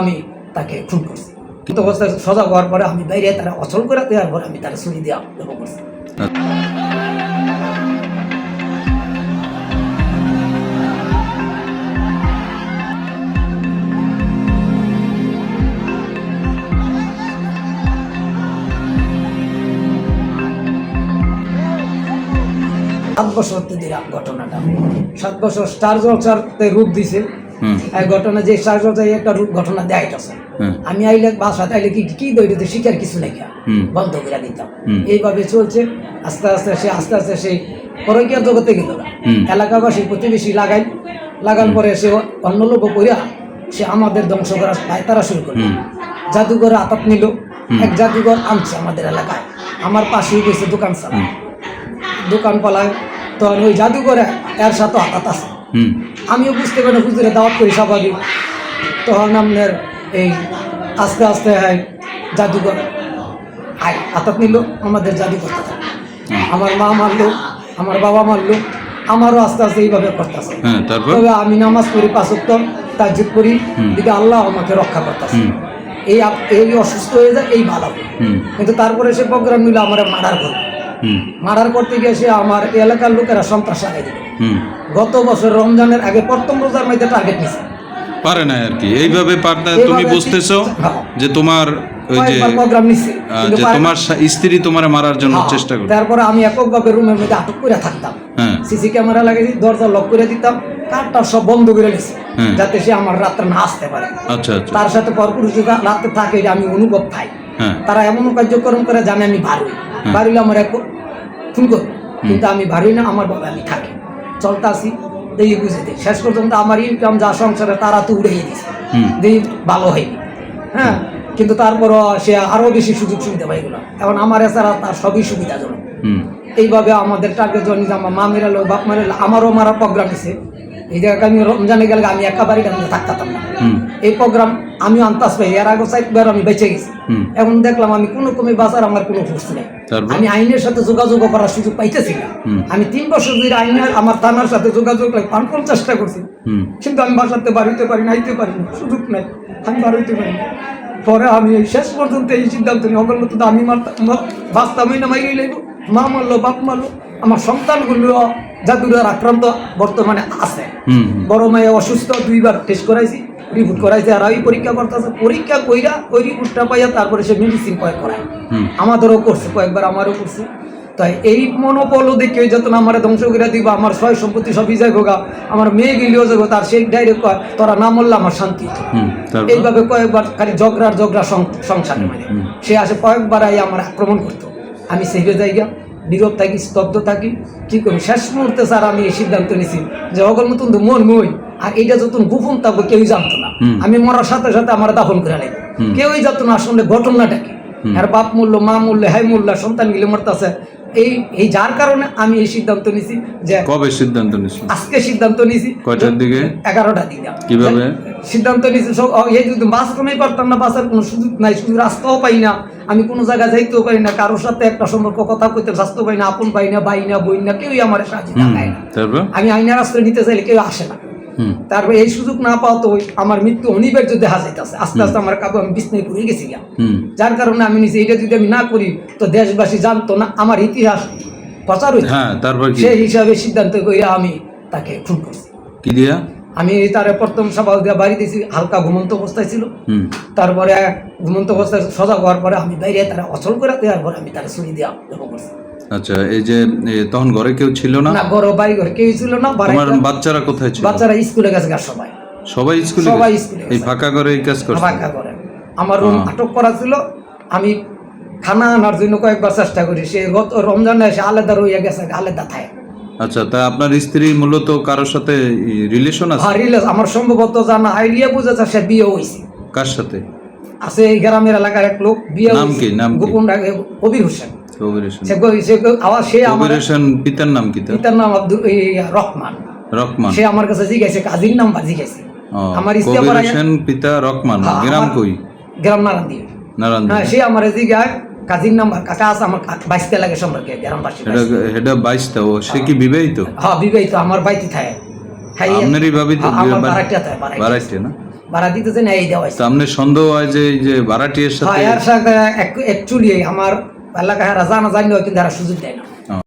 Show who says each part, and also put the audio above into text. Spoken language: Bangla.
Speaker 1: আমি তাকে খুন করছি। কিন্তু অবস্থায় সজাগ হওয়ার পরে আমি বাইরে তারা অচল করে দেওয়ার পরে আমি তারা ছুরি দেওয়া দেবো করছি। সাত বছর দিলাম ঘটনাটা। সাত বছর স্টার জলসারতে রূপ দিছে। ঘটনা যে একটা রূপ ঘটনা দেখাইতেছে
Speaker 2: হুম।
Speaker 1: আমি আইলে বাসাতে আইলে কি কি দইতে শিকার কিছু নাই বন্ধ করে দিতাম। এইভাবে চলছে আস্তে আস্তে সে আস্তে আস্তে সেই পরকীয় জগতে গেল। এলাকাবাসী প্রতিবেশী লাগাই লাগার পরে সে অন্য লোক করিয়া সে আমাদের ধ্বংস করা তারা শুরু করল। জাদুঘরে আতাত নিল। এক জাদুঘর আনছে আমাদের এলাকায়। আমার পাশেই গেছে দোকান চালা। দোকান পালায় তখন ওই জাদুঘরে এর সাথে আতাত আছে। আমিও বুঝতে পারি হুজুরে দাওয়াত করি স্বাভাবিক তখন আপনার এই আস্তে আস্তে হয় জাদুঘর। আয় আতাত নিল আমাদের জাদুঘর আমার মা মারলো আমার বাবা মারলো আমারও আস্তে আস্তে এইভাবে করতেছে।
Speaker 2: হ্যাঁ
Speaker 1: তবে আমি নামাজ পড়ি পাঁচক্ত তাজ্জুদ করি। দিকে আল্লাহ আমাকে রক্ষা করতেছে। এই এই অসুস্থ হয়ে যায় এই ভালো। কিন্তু তারপরে সে প্রোগ্রাম নিল আমার মার্ডার করে
Speaker 2: হুম
Speaker 1: মার্ডার করতে গিয়ে সে আমার এলাকার লোকেরা সন্ত্রাস লাগাই দিল। গত বছর রমজানের আগে প্রথম রোজার মধ্যে টার্গেট নিছে।
Speaker 2: পারে না আর কি। এইভাবে পারতে তুমি বুঝতেছো
Speaker 1: হ্যাঁ।
Speaker 2: যে তোমার ওই যে যে তোমার স্ত্রী তোমার মারার জন্য
Speaker 1: হ্যাঁ,
Speaker 2: চেষ্টা করে
Speaker 1: তারপরে আমি এককভাবে রুমের মধ্যে আটক করে থাকতাম।
Speaker 2: হ্যাঁ।
Speaker 1: সিসি ক্যামেরা লাগিয়েছি দরজা লক করে দিতাম কারটা সব বন্ধ করে নিছে যাতে সে আমার রাত্রে না আসতে পারে।
Speaker 2: আচ্ছা আচ্ছা।
Speaker 1: তার সাথে পরপুরুষ রাত্রে থাকে আমি অনুভব পাই।
Speaker 2: হ্যাঁ
Speaker 1: তারা এমন কার্যক্রম করে জানে আমি ভারী ভারী আমার এক ফোন করবে কিন্তু আমি ভারী না আমার বাবা আমি থাকি। চলতে আসি দেখি বুঝে দিই। শেষ পর্যন্ত আমার ইনকাম যা সংসারে তারা তো উড়িয়ে দিছে। দেখি ভালো হয়নি। হ্যাঁ কিন্তু তারপরও সে আরও বেশি সুযোগ সুবিধা পাইগুলো এখন আমার এছাড়া তার সবই সুবিধাজনক। এইভাবে আমাদের টার্গেট জন্য আমার মা মেরালো বাপ মেরালো আমারও মারা প্রোগ্রাম আছে এই আমি রমজানে গেলে আমি একা বাড়িটা আমি থাকতাম না। এই প্রোগ্রাম আমিও আনতাস পাই এর আগে আমি বেঁচে গেছি। এখন দেখলাম আমি কোনো কমে বাঁচার আমার কোনো ফোর্স নেই। আমি আইনের সাথে যোগাযোগ করার সুযোগ পাইতেছি না। আমি তিন বছর ধরে আইনের আমার থানার সাথে যোগাযোগ পান চেষ্টা করছি।
Speaker 2: হুম।
Speaker 1: কিন্তু আমি বাসাতে বাড়িতে পারি না আইতে পারি না সুযোগ নাই। আমি বাড়িতে পারি না। পরে আমি শেষ পর্যন্ত এই সিদ্ধান্ত নিই অগল আমি মারতাম বাঁচতামই না মাইরেই লাগবো মা মারলো বাপ মারলো। আমার সন্তানগুলো জাদুদার আক্রান্ত বর্তমানে আছে। বড় মেয়ে অসুস্থ দুইবার টেস্ট করাইছি রিপোর্ট করাইছি আর ওই পরীক্ষা করতেছে। পরীক্ষা কইরা ওই রিপোর্টটা পাইয়া তারপরে সে মেডিসিন প্রয়োগ করায় আমাদেরও করছে কয়েকবার আমারও করছে। তাই এই মনোবল দেখে যত আমার ধ্বংস করে দিব আমার সয় সম্পত্তি সবই যাই হোগা আমার মেয়ে গেলেও যাব তার সেই ডাইরেক্ট কয় তোরা না মরলে আমার শান্তি এইভাবে কয়েকবার খালি ঝগড়ার ঝগড়া সংসার মানে সে আসে কয়েকবার আই আমার আক্রমণ করতো। আমি সেভে জায়গা নীরব থাকি স্তব্ধ থাকি কি করি শেষ মুহূর্তে স্যার আমি এই সিদ্ধান্ত নিয়েছি যে অগল মতন তো মন মই আর এইটা যতন গোপন থাকব কেউই জানতো না। আমি মরার সাথে সাথে আমার দাফন করে
Speaker 2: নেই।
Speaker 1: কেউই জানতো না আসলে ঘটনাটা কি। আর বাপ মূল্য মা মূল্য হাই মূল্য সন্তান গেলে মরতেছে এই এই যার কারণে আমি এই সিদ্ধান্ত নিয়েছি যে
Speaker 2: কবে সিদ্ধান্ত নিছিল
Speaker 1: আজকে সিদ্ধান্ত নিয়েছি
Speaker 2: কয়টার দিকে?
Speaker 1: এগারোটা দিকে।
Speaker 2: কীভাবে?
Speaker 1: সিদ্ধান্ত নিয়েছি সব এই যদি বাঁচতেই পারতাম না বাঁচার কোনো সুযোগ নাই শুধু রাস্তাও পাই না আমি কোনো জায়গায় যাইতেও পারি না কারোর সাথে একটা সম্পর্ক কথা কইতে স্বাস্থ্য পাই না আপন পাই না বাই না বই না কেউই আমার সাহায্য না। আমি আইনার আশ্রয় নিতে চাইলে কেউ আসে না। তারপরে এই সুযোগ না পাওয়া তো আমার মৃত্যু অনিবার্য দেখা যাইতেছে। আস্তে আস্তে আমার কাবু আমি বিছনায় পড়ে গেছি যার কারণে আমি নিছি এটা যদি আমি না করি তো দেশবাসী জানতো না আমার ইতিহাস প্রচার হইতো
Speaker 2: হ্যাঁ
Speaker 1: সেই হিসাবে সিদ্ধান্ত কইরা আমি তাকে খুন করছি।
Speaker 2: কি দিয়া?
Speaker 1: আমি তার প্রথম সকাল দিয়ে বাড়ি দিয়েছি হালকা ঘুমন্ত অবস্থায় ছিল।
Speaker 2: হুম।
Speaker 1: তারপরে ঘুমন্ত অবস্থায় সজাগ হওয়ার পরে আমি বাইরে তারা অচল করে দেওয়ার পরে আমি তারা ছুরি দেওয়া করছি।
Speaker 2: আচ্ছা এই যে তখন ঘরে কেউ ছিল না?
Speaker 1: না বড় বাড়ি ঘরে কেউ ছিল না
Speaker 2: তোমার বাচ্চারা কোথায় ছিল?
Speaker 1: বাচ্চারা স্কুলে গেছে সবাই।
Speaker 2: সবাই স্কুলে
Speaker 1: সবাই স্কুলে
Speaker 2: এই ফাঁকা ঘরে এই কাজ করছে?
Speaker 1: ফাঁকা করে আমার রুম
Speaker 2: হ্যাঁ।
Speaker 1: আটক করা ছিল। আমি খানা আনার জন্য কয়েকবার চেষ্টা করি। সে গত রমজানে এসে আলাদা রইয়া গেছে আলাদা থাকে
Speaker 2: আচ্ছা তা আপনার স্ত্রী মূলত কারোর সাথে রিলেশন আছে?
Speaker 1: আর রিলেস আমার সম্ভবত জানা আইডিয়া বুঝেছে সে বিয়ে হয়েছে
Speaker 2: কার সাথে?
Speaker 1: আছে এই গ্রামের এলাকার এক লোক বিয়ে
Speaker 2: নাম কি? নাম
Speaker 1: গোপন রাখে কবির হোসেন। সে আমার
Speaker 2: পিতার নাম কি তার?
Speaker 1: পিতার নাম আব্দুল এই রহমান। সে আমার কাছে জিজ্ঞাসা কাজীর নাম বা জিজ্ঞাসা
Speaker 2: ও,
Speaker 1: আমার স্ত্রী
Speaker 2: পিতা রকমান
Speaker 1: হ্যাঁ,
Speaker 2: গ্রাম কই?
Speaker 1: গ্রাম নারায়ণ দিয়ে
Speaker 2: নারায়ণ
Speaker 1: হ্যাঁ সে আমার জিজ্ঞাসা কাজীর নাম্বার কাকা আছে আমার বাইশতে লাগে সম্পর্কে গ্রামবাসী
Speaker 2: এটা বাইশটা। ও সে কি বিবাহিত?
Speaker 1: হ্যাঁ বিবাহিত আমার বাইতে থাকে। হ্যাঁ
Speaker 2: আপনারই ভাবি তো
Speaker 1: হ্যাঁ,
Speaker 2: বারাইতে না?
Speaker 1: ভাড়া দিতেছে না এই
Speaker 2: সামনে সন্দেহ হয় যে এই যে ভাড়াটিয়ার
Speaker 1: হ্যাঁ এর সাথে অ্যাকচুয়ালি আমার এলাকায় এরা জানা জানি কিন্তু এরা সুযোগ দেয় না।